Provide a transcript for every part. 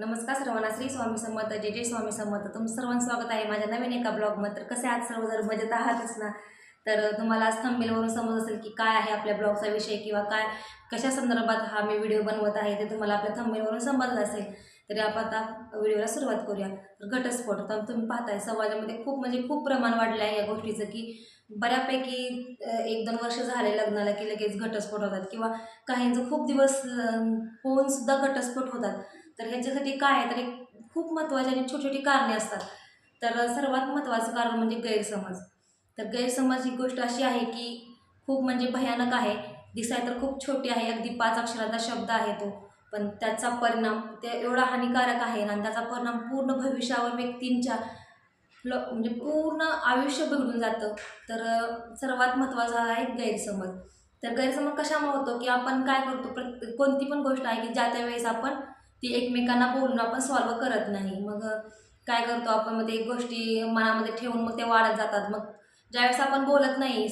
नमस्कार सर्वांना श्री स्वामी समर्थ जय जय स्वामी समर्थ. तुमचं सर्वांचं स्वागत आहे माझ्या नवीन एका ब्लॉगमध्ये तर कसे आहात सर्व? जर मजेत आहातच ना तर तुम्हाला आज थंबेलवरून समज असेल की काय आहे आपल्या ब्लॉगचा विषय किंवा काय कशा संदर्भात हा मी व्हिडिओ बनवत आहे ते तुम्हाला आपल्या थंबेलवरून समजलं असेल तरी आपण आता व्हिडिओला सुरुवात करूया. तर घटस्फोट तर तुम्ही पाहताय समाजामध्ये खूप म्हणजे खूप प्रमाण वाढलं आहे या गोष्टीचं की बऱ्यापैकी एक दोन वर्ष झाले लग्नाला की लगेच घटस्फोट होतात किंवा काहींचं खूप दिवस होऊनसुद्धा घटस्फोट होतात. तर ह्याच्यासाठी काय आहे? तर एक खूप महत्त्वाची आणि छोटी छोटी कारणे असतात. तर सर्वात महत्त्वाचं कारण म्हणजे गैरसमज. तर गैरसमज ही गोष्ट अशी आहे की खूप म्हणजे भयानक आहे. दिसाय तर खूप छोटी आहे. अगदी पाच अक्षराचा शब्द आहे तो. पण त्याचा परिणाम ते एवढा हानिकारक आहे आणि त्याचा परिणाम पूर्ण भविष्यावर व्यक्तींच्या ल म्हणजे पूर्ण आयुष्य बिघडून जातं. तर सर्वात महत्त्वाचा आहे गैरसमज. तर गैरसमज कशामुळे होतो? की आपण काय करतो? प्रत्येक कोणती पण गोष्ट आहे की ज्या त्या वेळेस आपण ती एकमेकांना बोलून आपण सॉल्व करत नाही. मग काय करतो आपण? मग ते गोष्टी मनामध्ये ठेवून मग ते वाढत जातात. मग ज्यावेळेस आपण बोलत नाही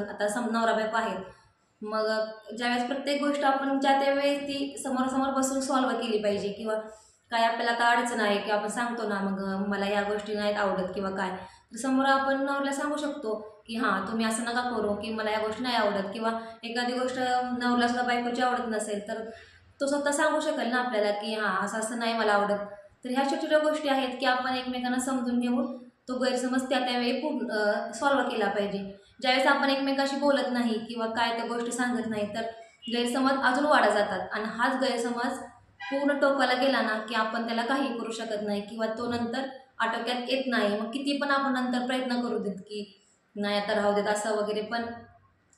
आता सम नवरा बायको आहेत. मग ज्यावेळेस प्रत्येक गोष्ट आपण ज्या त्यावेळेस ती समोरासमोर बसून सॉल्व केली पाहिजे किंवा काय आपल्याला आता अडचण आहे की आपण सांगतो ना मग मला या गोष्टी नाहीत आवडत किंवा काय? तर समोर आपण नवऱ्याला सांगू शकतो की हां तुम्ही असं नका करू की मला या गोष्टी नाही आवडत. किंवा एखादी गोष्ट नवऱ्याला सुद्धा बायकोची आवडत नसेल तर तो स्वतः सांगू शकेल ना आपल्याला की हां असं असं नाही मला आवडत. तर ह्या छोट्या छोट्या गोष्टी आहेत की आपण एकमेकांना समजून घेऊन तो गैरसमज त्या त्यावेळी पूर्ण सॉल्व केला पाहिजे. ज्यावेळेस आपण एकमेकाशी बोलत नाही किंवा काय त्या गोष्टी सांगत नाही तर गैरसमज अजून वाढत जातात. आणि हाच गैरसमज पूर्ण टोकाला गेला ना की आपण त्याला काही करू शकत नाही किंवा तो नंतर आटोक्यात येत नाही. मग किती पण आपण नंतर प्रयत्न करू देत की नाही आता राहू देत असं वगैरे पण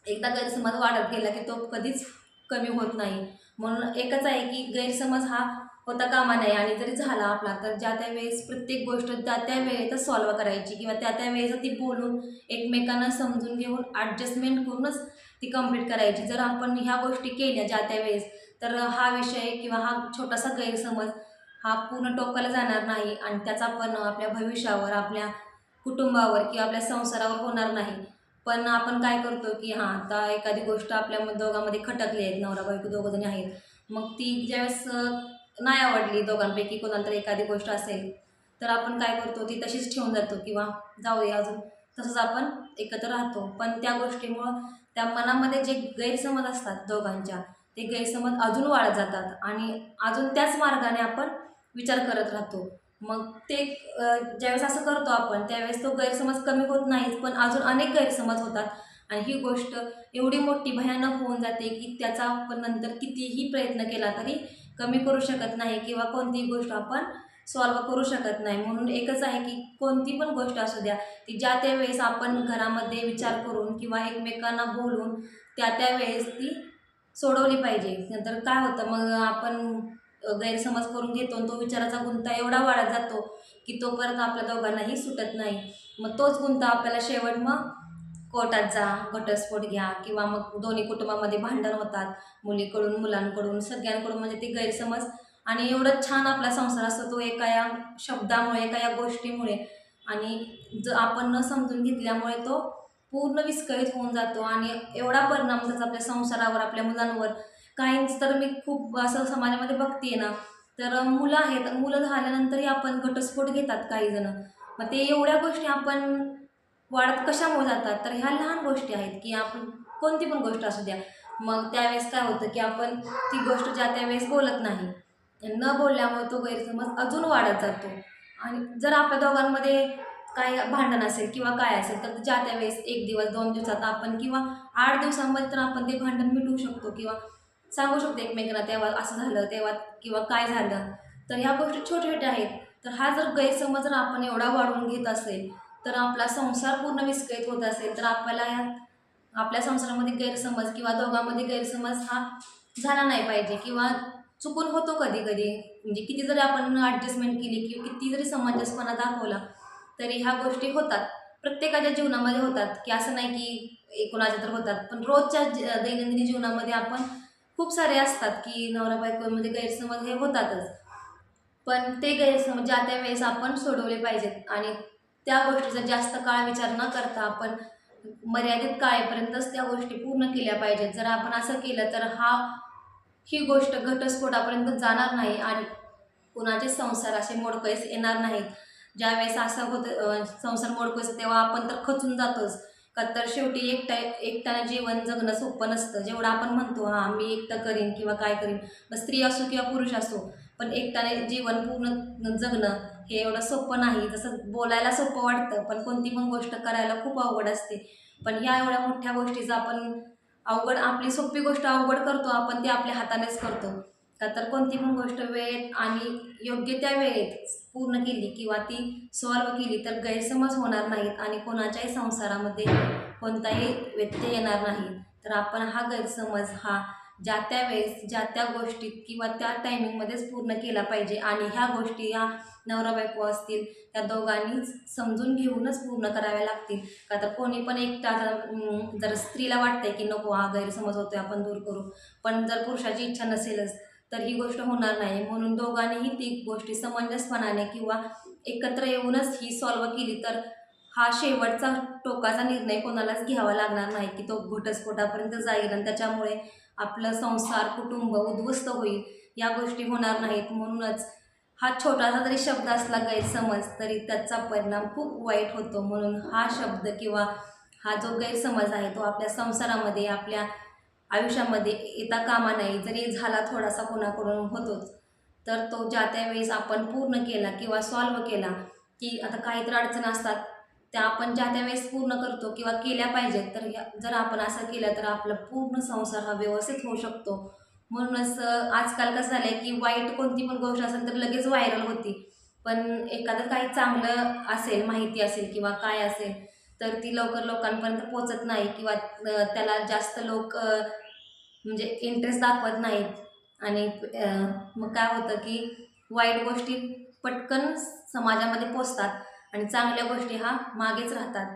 एकदा गैरसमज वाढत गेला की तो कधीच कमी होत नाही. म्हणून एकच आहे की गैरसमज हा होता कामा नाही आणि जरी झाला आपला तर ज्या त्या वेळेस प्रत्येक गोष्ट त्या त्या वेळेतच सॉल्व करायची किंवा त्या त्या वेळेस ती बोलून एकमेकांना समजून घेऊन ॲडजस्टमेंट करूनच ती कंप्लीट करायची. जर आपण ह्या गोष्टी केल्या ज्या त्या वेळेस तर हा विषय किंवा हा छोटासा गैरसमज हा पूर्ण टोकाला जाणार नाही आणि त्याचा पण आपल्या भविष्यावर आपल्या कुटुंबावर किंवा आपल्या संसारावर होणार नाही. पण आपण काय करतो की हां आता एखादी गोष्ट आपल्या दोघांमध्ये खटकली आहेत नवरा बायको दोघंजणी आहेत मग ती ज्यावेळेस नाही आवडली दोघांपैकी कोणाला तर एखादी गोष्ट असेल तर आपण काय करतो ती तशीच ठेवून जातो किंवा जाऊ दे अजून. तसंच आपण एकत्र राहतो. पण त्या गोष्टीमुळं त्या मनामध्ये जे गैरसमज असतात दोघांच्या ते गैरसमज अजून वाढत जातात आणि अजून त्याच मार्गाने आपण विचार करत राहतो. मग ते ज्यावेळेस असं करतो आपण त्यावेळेस तो गैरसमज कमी होत नाहीच पण अजून अनेक गैरसमज होतात. आणि ही गोष्ट एवढी मोठी भयानक होऊन जाते की त्याचा आपण नंतर कितीही प्रयत्न केला तरी कमी करू शकत नाही किंवा कोणतीही गोष्ट आपण सॉल्व करू शकत नाही. म्हणून एकच आहे की कोणती पण गोष्ट असू द्या ती ज्या त्या वेळेस आपण घरामध्ये विचार करून किंवा एकमेकांना बोलून त्या त्या वेळेस ती सोडवली पाहिजे. नंतर काय होतं मग आपण गैरसमज करून घेतो आणि तो विचाराचा गुंता एवढा वाढत जातो की तो परत आपल्या दोघांनाही सुटत नाही. मग तोच गुंता आपल्याला शेवट मग कोर्टात जा घटस्फोट घ्या किंवा मग दोन्ही कुटुंबामध्ये भांडण होतात. मुलीकडून मुलांकडून सगळ्यांकडून म्हणजे ते गैरसमज. आणि एवढं छान आपला संसार असतो तो एका या शब्दामुळे एका या गोष्टीमुळे. आणि ज आपण न समजून घेतल्यामुळे तो पूर्ण विस्कळीत होऊन जातो आणि एवढा परिणाम त्याचा आपल्या संसारावर आपल्या मुलांवर काहींच तर मी खूप असं समाजामध्ये बघते ना तर मुलं आहेत. मुलं झाल्यानंतरही आपण घटस्फोट घेतात काही जण. मग ते एवढ्या गोष्टी आपण वाढत कशामुळे जातात? तर ह्या लहान गोष्टी आहेत की आपण कोणती पण गोष्ट असू द्या. मग त्यावेळेस काय होतं की आपण ती गोष्ट ज्या त्यावेळेस बोलत नाही न बोलल्यामुळे तो गैरसमज अजून वाढत जातो. आणि जर आपल्या दोघांमध्ये काय भांडण असेल किंवा काय असेल तर ज्या त्यावेळेस एक दिवस दोन दिवसात आपण किंवा आठ दिवसांमध्ये तर आपण ते भांडण मिटवू शकतो किंवा सांगू शकतो एकमेकांना तेव्हा असं झालं तेव्हा किंवा काय झालं. तर ह्या गोष्टी छोट्या छोट्या आहेत. तर हा जर गैरसमज जर आपण एवढा वाढवून घेत असेल तर आपला संसार पूर्ण विस्कळीत होत असेल तर आपल्याला या आपल्या संसारामध्ये गैरसमज किंवा दोघांमध्ये गैरसमज हा झाला नाही पाहिजे किंवा चुकून होतो कधी कधी म्हणजे किती जरी आपण ॲडजस्टमेंट केली किंवा किती जरी समंजसपणा दाखवला तरी ह्या गोष्टी होतात. प्रत्येकाच्या जीवनामध्ये होतात. की असं नाही की कुणाच्या तर होतात. पण रोजच्या ज- दैनंदिन जीवनामध्ये आपण खूप सारे असतात की नवरा बायकोमध्ये गैरसमज हे होतातच. पण ते गैरसमज ज्या त्या वेळेस आपण सोडवले पाहिजेत आणि त्या गोष्टीचा जास्त काळ विचार न करता आपण मर्यादित काळेपर्यंतच त्या गोष्टी पूर्ण केल्या पाहिजेत. जर आपण असं केलं तर हा ही गोष्ट घटस्फोटापर्यंत जाणार नाही आणि कुणाचे संसार असे मोडकळीस येणार नाहीत. ज्यावेळेस असं होतं संसार मोडकळीस तेव्हा आपण तर खचून जातोच. का तर शेवटी एकटा एकट्यानं जीवन जगणं सोपं नसतं. जेवढं आपण म्हणतो हां मी एकटं करीन किंवा काय करीन. मग स्त्री असो किंवा पुरुष असो पण एकट्याने जीवन पूर्ण जगणं हे एवढं सोपं नाही. जसं बोलायला सोपं वाटतं पण कोणती पण गोष्ट करायला खूप अवघड असते. पण ह्या एवढ्या मोठ्या गोष्टीचं आपण अवघड आपली सोपी गोष्ट अवघड करतो आपण ती आपल्या हातानेच करतो. का तर कोणती पण गोष्ट वेळेत आणि योग्य त्या वेळेत पूर्ण केली किंवा ती सॉल्व केली तर गैरसमज होणार नाहीत आणि कोणाच्याही संसारामध्ये कोणताही व्यत्यय येणार नाही. तर आपण हा गैरसमज हा ज्या त्या वेळेस ज्या त्या गोष्टीत किंवा त्या टायमिंगमध्येच पूर्ण केला पाहिजे आणि ह्या गोष्टी ह्या नवरा बायको असतील त्या दोघांनीच समजून घेऊनच पूर्ण कराव्या लागतील. का तर कोणी पण एकटा आता, जर स्त्रीला वाटतंय की नको हा गैरसमज होतोय आपण दूर करू. पण जर पुरुषाची इच्छा नसेलच तर ही गोष्ट होणार नाही. म्हणून दोघांनीही ती गोष्टी समंजसपणाने किंवा एकत्र येऊनच ही सॉल्व केली तर हा शेवटचा टोकाचा निर्णय कोणालाच घ्यावा लागणार नाही की तो घटस्फोटापर्यंत जाईल आणि त्याच्यामुळे आपलं संसार कुटुंब उद्ध्वस्त होईल. या गोष्टी होणार नाहीत. म्हणूनच हा छोटासा जरी शब्द असला गैरसमज तरी त्याचा परिणाम खूप वाईट होतो. म्हणून हा शब्द किंवा हा जो गैरसमज आहे तो आपल्या संसारामध्ये आपल्या आयुष्यामध्ये येता कामा नाही जरी झाला थोडासा कोणाकडून होतोच तर तो ज्या त्या वेळेस आपण पूर्ण केला किंवा सॉल्व केला की आता काहीतरी अडचण असतात त्या आपण ज्या त्या वेळेस पूर्ण करतो किंवा केल्या पाहिजेत तर जर आपण असं केलं तर आपला पूर्ण संसार हा व्यवस्थित होऊ शकतो. म्हणूनच आजकाल कसं झालं आहे की वाईट कोणती पण गोष्ट असेल तर लगेच व्हायरल होती. पण एखादं काही चांगलं असेल माहिती असेल किंवा काय असेल तर ती लवकर लोकांपर्यंत पोचत नाही किंवा त्याला जास्त लोक म्हणजे इंटरेस्ट दाखवत नाहीत. आणि मग काय होतं की वाईट गोष्टी पटकन समाजामध्ये पोचतात आणि चांगल्या गोष्टी हा मागेच राहतात.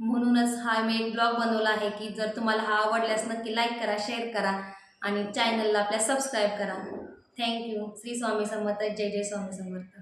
म्हणूनच हा मी एक ब्लॉग बनवला आहे की जर तुम्हाला हा आवडल्यास नक्की लाईक करा शेअर करा आणि चॅनलला आपल्या सबस्क्राईब करा. Thank you Shri Swami Samarth. जय जय स्वामी समर्थ.